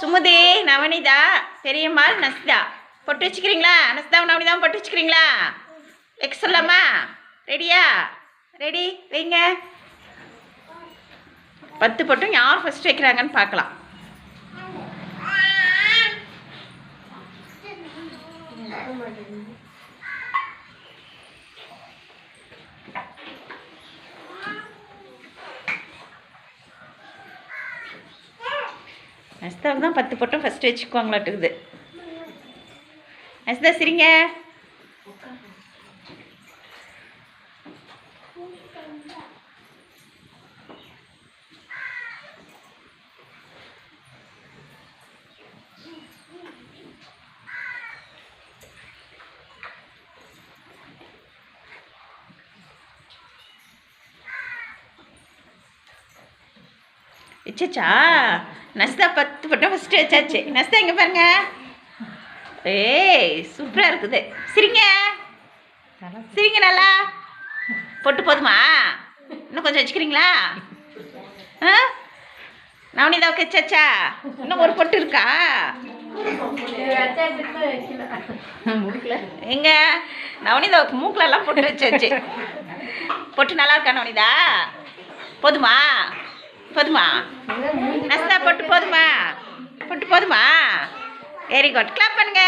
சுமுதி நவனிதா பெரியம்மாள் நசிதா பொட்டு வச்சுக்கிறீங்களா? நஸ்தா நவனிதா பொட்டு வச்சுக்கிறீங்களா? வைக்க சொல்லாமா ரெடியா ரெடி வைங்க. பத்து பொட்டும் யார் ஃபஸ்ட் வைக்கிறாங்கன்னு பார்க்கலாம். நஸ்தாவுக்கு தான் பத்து பொட்டும் ஃபஸ்ட்டு வச்சுக்குவாங்களாட்டுக்குது. நஸ்தா சரிங்க. வச்சாச்சா நஸ்தா பத்து பட்டம் ஃபஸ்ட்டு வச்சாச்சு நஸ்தா இங்கே பாருங்க? ஏய் சூப்பராக இருக்குது. சிரிங்க. சிரிங்க நல்லா. பொட்டு போதுமா? இன்னும் கொஞ்சம் வச்சுக்கிறீங்களா? ஆ? நவனிதாவுக்கு வச்சாச்சா இன்னும் ஒரு பொட்டு இருக்கா? எங்க? நவனிதாவுக்கு மூக்குல போட்டு பொட்டு வச்சாச்சு. பொட்டு நல்லா இருக்கா நவனிதா போதுமா? போதுமா? நஸ்தா போட்டு போதுமா? போட்டு போதுமா? வெரி குட் கிளாப் பண்ணுங்க.